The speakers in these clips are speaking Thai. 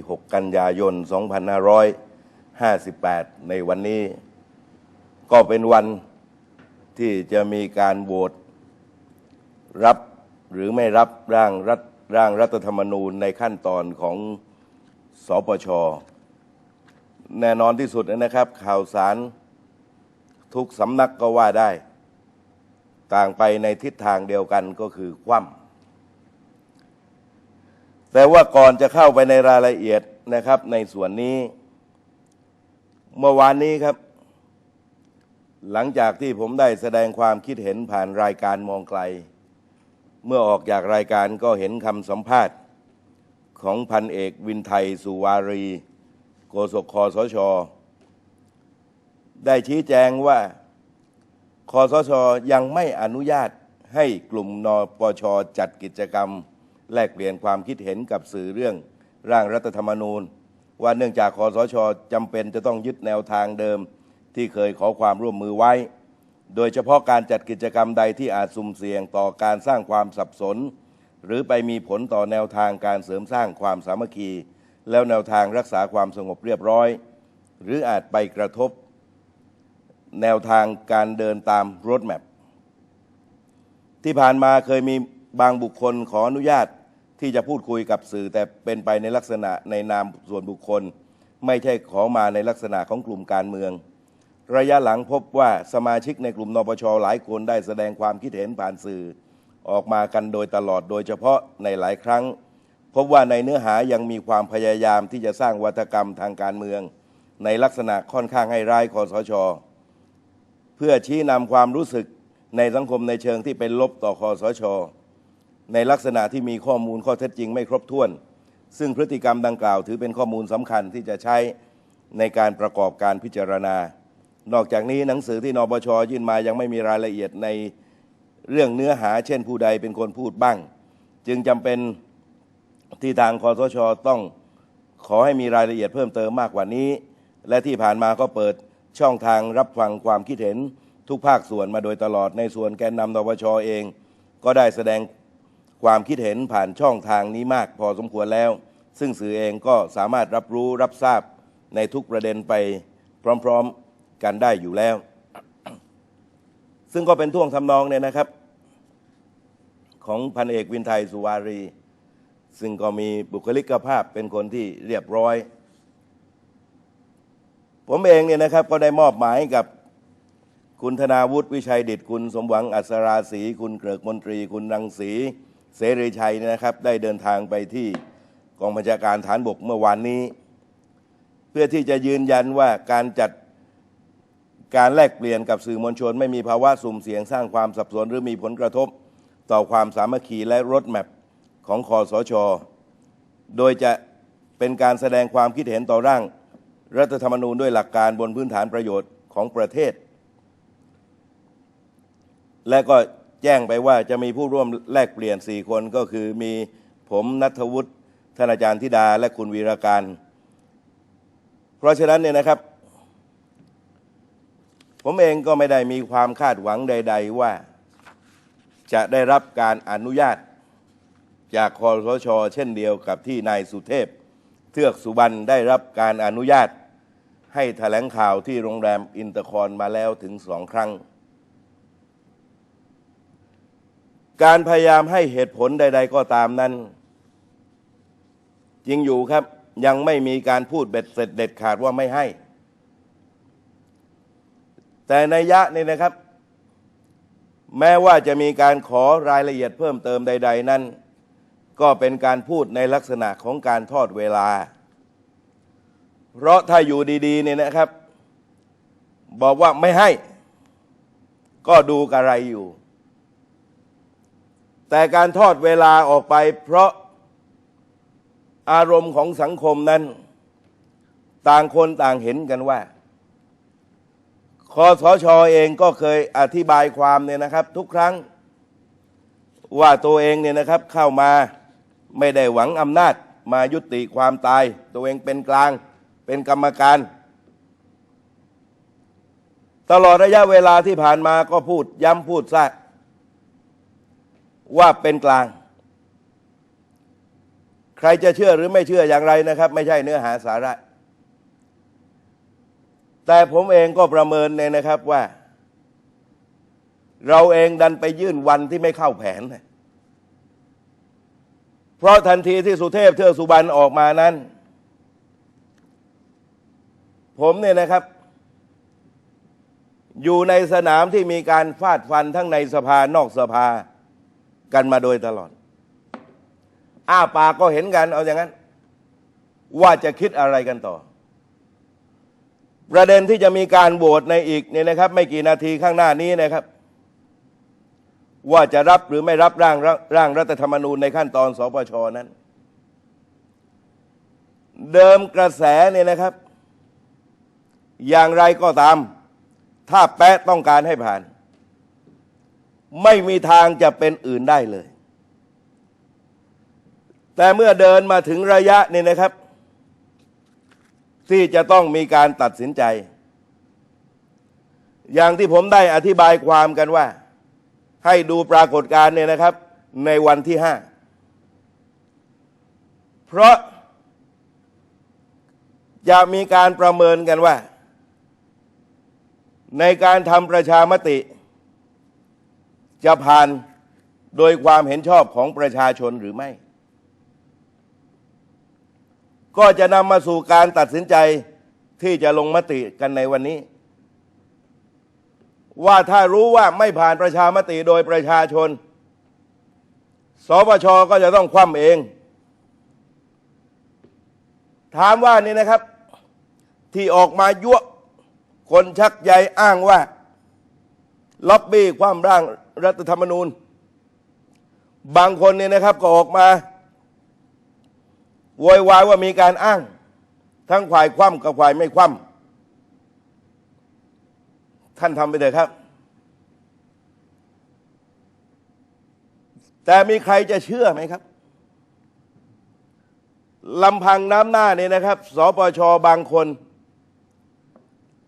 6 กันยายน 2558 ในวันนี้ ก็เป็นวันที่จะมีการโหวตรับหรือไม่รับร่างรัฐร่างรัฐธรรมนูญในขั้นตอนของสปช แน่นอนที่สุดนะครับ ข่าวสารทุกสำนักก็ว่าได้ ต่างไปในทิศทางเดียวกันก็คือคว่ำ แต่ว่าก่อนจะเข้าไปในรายละเอียดนะครับ ในส่วนนี้ เมื่อวานนี้ครับ หลังจากที่ผมได้แสดงความคิดเห็นผ่านรายการมองไกล เมื่อออกจากรายการก็เห็นคำสัมภาษณ์ ของพันเอกวินไทยสุวารีโฆษกคอสช ได้ชี้แจงว่าคอสชยังไม่อนุญาตให้กลุ่มนปชจัดกิจกรรม แลกเปลี่ยนความคิดเห็นกับสื่อเรื่องร่างรัฐธรรมนูญ ว่าเนื่องจากคอสชจำเป็นจะต้องยึดแนวทางเดิม ที่เคยขอความร่วมมือไว้ โดยเฉพาะการจัดกิจกรรมใดที่อาจสุ่มเสี่ยงต่อการสร้างความสับสน หรือไปมีผลต่อแนวทางการเสริมสร้างความสามัคคี แล้วแนวทางรักษาความสงบเรียบร้อย หรืออาจไปกระทบ แนวทางการเดินตามรถแมพที่ผ่านมาเคยมีบางบุคคลขออนุญาต ที่จะพูดคุยกับสื่อแต่เป็นไปในลักษณะในนามส่วนบุคคล ไม่ใช่ขอมาในลักษณะของกลุ่มการเมือง ระยะหลังพบว่าสมาชิกในกลุ่มนปชหลายคนได้แสดงความคิดเห็นผ่านสื่อ ออกมากันโดยตลอดโดยเฉพาะในหลายครั้ง พบว่าในเนื้อหายังมีความพยายามที่จะสร้างวัฒกรรมทางการเมือง ในลักษณะค่อนข้างให้ร้ายคอสช เพื่อชี้นำความรู้สึกในสังคมในเชิงที่เป็นลบต่อคอสช ในลักษณะที่มีข้อมูลข้อเท็จจริงไม่ครบถ้วน ซึ่งพฤติกรรมดังกล่าว ถือเป็นข้อมูลสำคัญที่จะใช้ในการประกอบการพิจารณา นอกจากนี้หนังสือที่นปชยื่นมายังไม่มีรายละเอียดในเรื่องเนื้อหา เช่นผู้ใดเป็นคนพูดบ้าง จึงจำเป็นที่ทางคอสชต้องขอให้มีรายละเอียดเพิ่มเติมมากกว่านี้ และที่ผ่านมาก็เปิดช่องทางรับฟังความคิดเห็นทุกภาคส่วนมาโดยตลอดในส่วนแกนนำนปชเอง ก็ได้แสดง ความคิดเห็นผ่านช่องทางนี้มากพอสมควรแล้ว ซึ่งสื่อเองก็สามารถรับรู้รับทราบในทุกประเด็นไปพร้อมๆกันได้อยู่แล้ว ซึ่งก็เป็นท่วงทำนองเนี่ยนะครับ ของพันเอกวินไทยสุวารี ซึ่งก็มีบุคลิกภาพเป็นคนที่เรียบร้อย ผมเองเนี่ยนะครับก็ได้มอบหมายกับคุณธนาวุฒิวิชัยดิตคุณสมหวังอัศราศีคุณเกริกมนตรี คุณรังสี เสรีชัยนะครับได้เดินทางไปที่กองบัญชาการฐานบกเมื่อวานนี้ เพื่อที่จะยืนยันว่าการจัดการแลกเปลี่ยนกับสื่อมวลชน ไม่มีภาวะสุ่มเสี่ยงสร้างความสับสนหรือมีผลกระทบ ต่อความสามัคคีและรถแมพของคอสช โดยจะเป็นการแสดงความคิดเห็นต่อร่าง รัฐธรรมนูญด้วยหลักการบนพื้นฐานประโยชน์ของประเทศ และก็ แจ้งไปว่าจะมีผู้ร่วมแลกเปลี่ยน 4 คนก็คือมีผมนัทวุฒิท่านอาจารย์ธิดาและคุณวีรการ เพราะฉะนั้นเนี่ยนะครับ ผมเองก็ไม่ได้มีความคาดหวังใด ๆ ว่า จะได้รับการอนุญาต จากคอสชเช่นเดียวกับที่นายสุเทพ เทือกสุบรรณได้รับการอนุญาต ให้แถลงข่าวที่โรงแรมอินเตอร์คอนมาแล้วถึงสองครั้ง การพยายามให้เหตุผลใด ๆ ก็ตามนั้นจริงอยู่ครับยังไม่มีการพูดเบ็ดเสร็จเด็ดขาดว่าไม่ให้ แต่ในยะนี่นะครับ แม้ว่าจะมีการขอรายละเอียดเพิ่มเติมใด ๆ นั้น ก็เป็นการพูดในลักษณะของการทอดเวลา เพราะถ้าอยู่ดีๆเนี่ยนะครับ บอกว่าไม่ให้ ก็ดูกระไรอยู่ แต่การทอดเวลาออกไป เพราะอารมณ์ของสังคมนั้น ต่างคนต่างเห็นกันว่าคอสชเองก็เคยอธิบายความเนี่ยนะครับ ทุกครั้งว่าตัวเองเนี่ยนะครับเข้ามาไม่ได้หวังอำนาจมายุติความตาย ตัวเองเป็นกลางเป็นกรรมการ ตลอดระยะเวลาที่ผ่านมาก็พูดย้ำพูดซาก ว่าเป็นกลาง ใครจะเชื่อหรือไม่เชื่ออย่างไรนะครับ ไม่ใช่เนื้อหาสาระ แต่ผมเองก็ประเมินเนี่ยนะครับว่า เราเองดันไปยื่นวันที่ไม่เข้าแผน เพราะทันทีที่สุเทพเทือกสุบรรณออกมานั้น ผมเนี่ยนะครับอยู่ในสนามที่มีการฟาดฟันทั้งในสภานอกสภา กันมาโดยตลอด อ้าปากก็เห็นกันเอาอย่างนั้น ว่าจะคิดอะไรกันต่อ ประเด็นที่จะมีการโหวตในอีกเนี่ยนะครับ ไม่กี่นาทีข้างหน้านี้นะครับ ว่าจะรับหรือไม่รับร่างร่างรัฐธรรมนูญในขั้นตอนสปชนั้น เดิมกระแสเนี่ยนะครับ อย่างไรก็ตาม ถ้าแปะต้องการให้ผ่าน ไม่มีทางจะเป็นอื่นได้เลย แต่เมื่อเดินมาถึงระยะนี่นะครับ ที่จะต้องมีการตัดสินใจ อย่างที่ผมได้อธิบายความกันว่า ให้ดูปรากฏการณ์เนี่ยนะครับ ในวันที่ห้าเพราะจะมีการประเมินกันว่า ในการทำประชามติ จะผ่านโดยความเห็นชอบของประชาชนหรือไม่ ก็จะนำมาสู่การตัดสินใจที่จะลงมติกันในวันนี้ ว่าถ้ารู้ว่าไม่ผ่านประชามติโดยประชาชน สปชก็จะต้องคว่ำเอง ถามว่านี่นะครับ ที่ออกมายั่วคนชักใยอ้างว่าล็อบบี้ความร่าง รัฐธรรมนูญ บางคนเนี่ยนะครับก็ออกมาโวยวายว่ามีการอ้าง ทั้งฝ่ายคว่ำกับฝ่ายไม่คว่ำท่านทำไปเถอะครับ แต่มีใครจะเชื่อไหมครับลำพังน้ำหน้านี่นะครับ สปชบางคน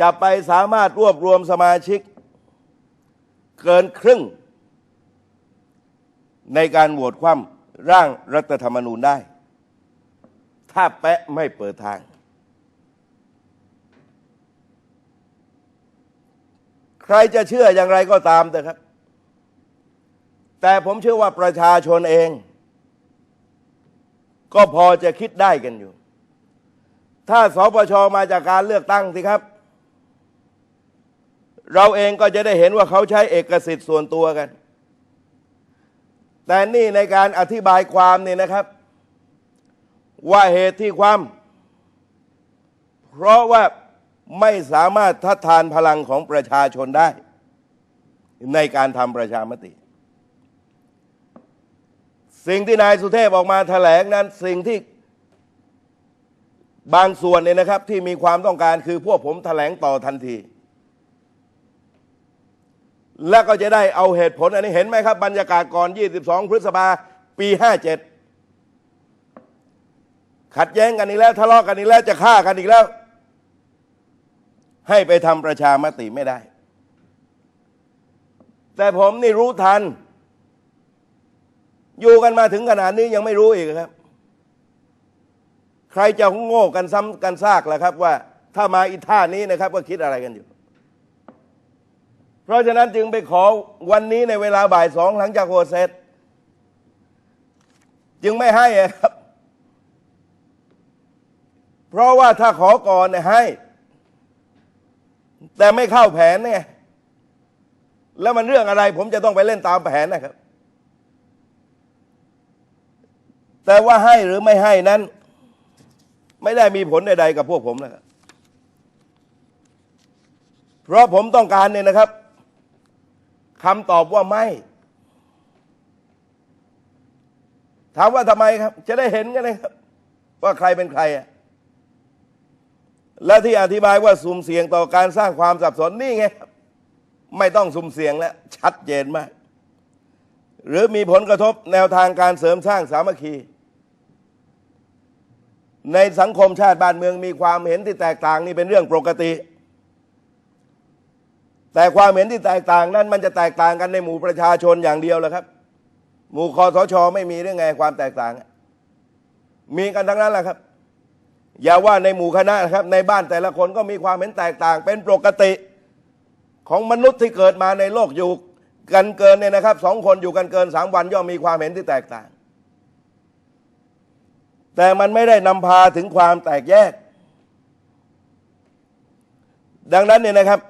จะไปสามารถรวบรวมสมาชิก เกินครึ่ง ในการโหวตคว่ำร่างรัฐธรรมนูญได้ ถ้าแปะไม่เปิดทาง ใครจะเชื่ออย่างไรก็ตามแต่ครับ แต่ผมเชื่อว่าประชาชนเอง ก็พอจะคิดได้กันอยู่ ถ้าสปชมาจากการเลือกตั้งสิครับ เราเองก็จะได้เห็นว่าเขาใช้เอกสิทธิ์ส่วนตัวกัน แต่นี่ในการอธิบายความนี่นะครับ ว่าเหตุที่ความ เพราะว่าไม่สามารถทัดทานพลังของประชาชนได้ ในการทำประชามติ สิ่งที่นายสุเทพออกมาแถลงนั้นสิ่งที่บางส่วนเนี่ยนะครับที่มีความต้องการคือพวกผมแถลงต่อทันที และก็จะได้เอาเหตุผล อันนี้เห็นไหมครับ บรรยากาศก่อน 22 พฤษภาปี 57 ขัดแย้งกันอีกแล้ว ทะเลาะกันอีกแล้วจะฆ่ากันอีกแล้ว ให้ไปทำประชามติไม่ได้ แต่ผมนี่รู้ทัน อยู่กันมาถึงขนาดนี้ยังไม่รู้อีกครับ ใครจะโง่กันซ้ำกันซากล่ะครับ ว่าถ้ามาอีท่านี้นะครับว่าคิดอะไรกันอยู่ เพราะฉะนั้นจึงไปขอวันนี้ในเวลาบ่ายสองหลังจากโหวตเสร็จ จึงไม่ให้ครับ เพราะว่าถ้าขอก่อนเนี่ยให้ แต่ไม่เข้าแผนเนี่ยแล้วมันเรื่องอะไร ผมจะต้องไปเล่นตามแผนนะครับ แต่ว่าให้หรือไม่ให้นั้น ไม่ได้มีผลใดๆกับพวกผมนะครับเพราะผมต้องการเนี่ยนะครับ คำตอบว่าไม่ ถามว่าทำไมครับ จะได้เห็นกันนะครับ ว่าใครเป็นใครอะและที่อธิบายว่าสุ่มเสี่ยงต่อการสร้างความสับสนนี่ไงไม่ต้องสุ่มเสี่ยงแล้ว ชัดเจนมาก หรือมีผลกระทบแนวทางการเสริมสร้างสามัคคี ในสังคมชาติบ้านเมืองมีความเห็นที่แตกต่างนี่เป็นเรื่องปกติ แต่ความเห็นที่แตกต่างนั้นมันจะแตกต่างกันในหมู่ประชาชนอย่างเดียวแหละครับ หมู่คอสชไม่มีเรื่องไงความแตกต่าง มีกันทั้งนั้นแหละครับ อย่าว่าในหมู่คณะนะครับ ในบ้านแต่ละคนก็มีความเห็นแตกต่าง เป็นปกติของมนุษย์ที่เกิดมาในโลกอยู่กันเกินเนี่ยนะครับสองคนอยู่กันเกินสามวันย่อมมีความเห็นที่แตกต่าง แต่มันไม่ได้นำพาถึงความแตกแยก ดังนั้นเนี่ยนะครับ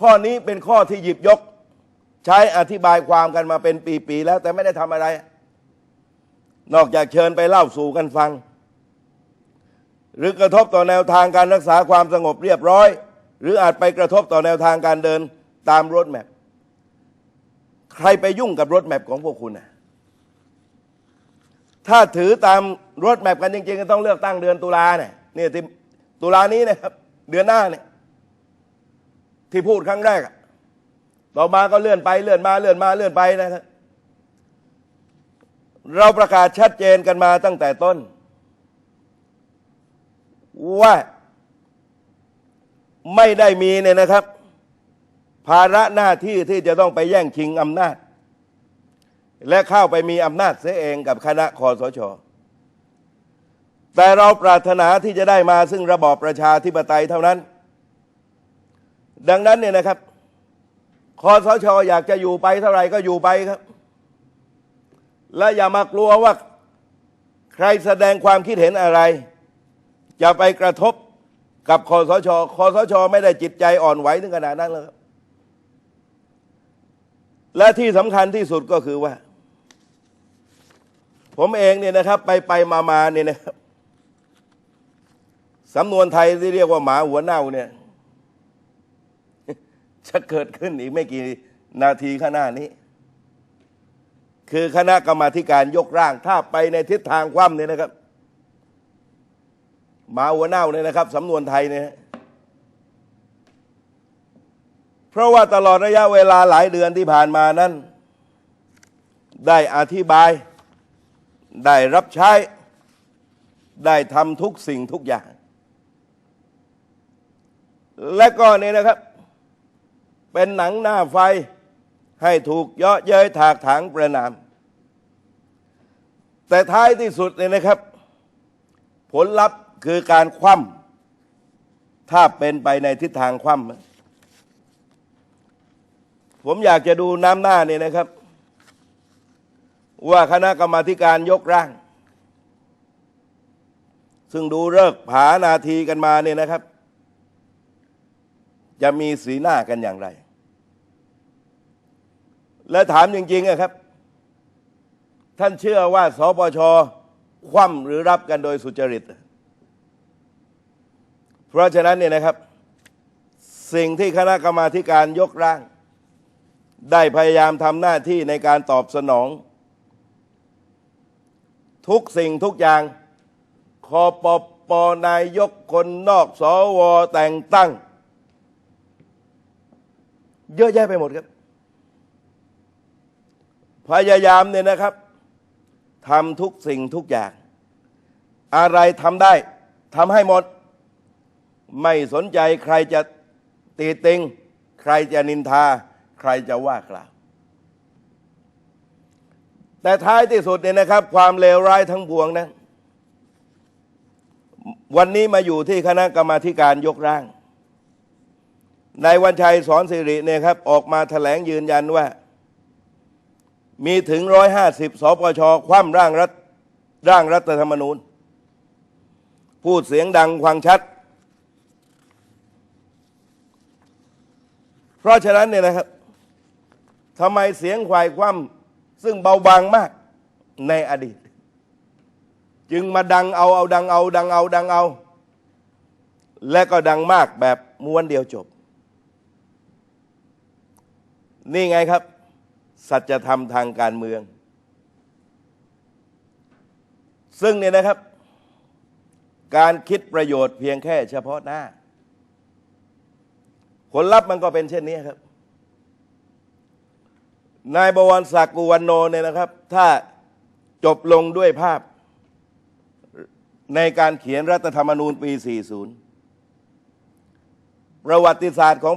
ข้อนี้เป็นข้อที่หยิบยก ใช้อธิบายความกันมาเป็นปีๆแล้ว แต่ไม่ได้ทำอะไร นอกจากเชิญไปเล่าสู่กันฟัง หรือกระทบต่อแนวทางการรักษาความสงบเรียบร้อย หรืออาจไปกระทบต่อแนวทางการเดินตามรถแมพใครไปยุ่งกับรถแมพของพวกคุณนะถ้าถือตามรถแมพกันจริงๆก็ต้องเลือกตั้งเดือนตุลาเนี่ยนี่ที่ตุลานี้นะครับ เดือนหน้าเนี่ย ที่พูดครั้งแรก ต่อมาก็เลื่อนไปเลื่อนมาเลื่อนมาเลื่อนไปนะครับเราประกาศชัดเจนกันมาตั้งแต่ต้น ว่าไม่ได้มีเนี่ยนะครับ ภาระหน้าที่ที่จะต้องไปแย่งชิงอำนาจ และเข้าไปมีอำนาจเสียเองกับคณะคอสช แต่เราปรารถนาที่จะได้มาซึ่งระบอบประชาธิปไตยเท่านั้น ดังนั้นเนี่ยนะครับคอสชอยากจะอยู่ไปเท่าไหร่ก็อยู่ไปครับ และอย่ามากลัวว่าใครแสดงความคิดเห็นอะไรจะไปกระทบกับคอสชคอสชไม่ได้จิตใจอ่อนไหวถึงขนาดนั้นเลยครับ และที่สำคัญที่สุดก็คือว่า ผมเองเนี่ยนะครับ ไปไปมามาเนี่ยนะครับสำนวนไทยที่เรียกว่าหมาหัวเน่าเนี่ย จะเกิดขึ้นอีกไม่กี่นาทีข้างหน้านี้ คือคณะกรรมาการยกร่างถ้าไปในทิศทางคว่ำเนี่ยนะครับหมาหัวเน่าเนี่ยนะครับสำนวนไทยเนี่ยเพราะว่าตลอดระยะเวลาหลายเดือนที่ผ่านมานั้น ได้อธิบาย ได้รับใช้ ได้ทำทุกสิ่งทุกอย่าง และก็เนี่ยนะครับ เป็นหนังหน้าไฟให้ถูกเยาะเย้ยถากถางประนาม แต่ท้ายที่สุดเนี่ยนะครับ ผลลัพธ์คือการคว่ำถ้าเป็นไปในทิศทางคว่ำผมอยากจะดูน้ำหน้าเนี่ยนะครับ ว่าคณะกรรมาการยกร่าง ซึ่งดูเลิกผานาทีกันมาเนี่ยนะครับ จะมีสีหน้ากันอย่างไร และถามจริงๆอะครับ ท่านเชื่อว่าสปชคว่ำหรือรับกันโดยสุจริต เพราะฉะนั้นเนี่ยนะครับ สิ่งที่คณะกรรมาธิการยกร่าง ได้พยายามทำหน้าที่ในการตอบสนอง ทุกสิ่งทุกอย่างคอปปนายกคนนอกสวแต่งตั้ง เยอะแยะไปหมดครับ พยายามเนี่ยนะครับทำทุกสิ่งทุกอย่าง อะไรทำได้ทำให้หมด ไม่สนใจใครจะตีติง ใครจะนินทา ใครจะว่ากล่าว แต่ท้ายที่สุดเนี่ยนะครับ ความเลวร้ายทั้งปวงนั้นวันนี้มาอยู่ที่คณะกรรมาธิการยกร่าง นายวันชัยสอนสิริเนี่ยครับ ออกมาแถลงยืนยันว่า มีถึงร้อยห้าสิบสปชคว่ำร่างรัฐร่างรัฐธรรมนูญ พูดเสียงดังควังชัด เพราะฉะนั้นเนี่ยนะครับทำไมเสียงควายคว่ำซึ่งเบาบางมากในอดีต จึงมาดังเอาเอาดังเอา ดังเอาดังเอา และก็ดังมากแบบม้วนเดียวจบ นี่ไงครับ สัจธรรมทางการเมือง ซึ่งเนี่ยนะครับ การคิดประโยชน์เพียงแค่เฉพาะหน้า ผลลัพธ์มันก็เป็นเช่นนี้ครับ นายบวรศักดิ์กุวันโนเนี่ยนะครับ ถ้าจบลงด้วยภาพในการเขียนรัฐธรรมนูญปี 40 ประวัติศาสตร์ของ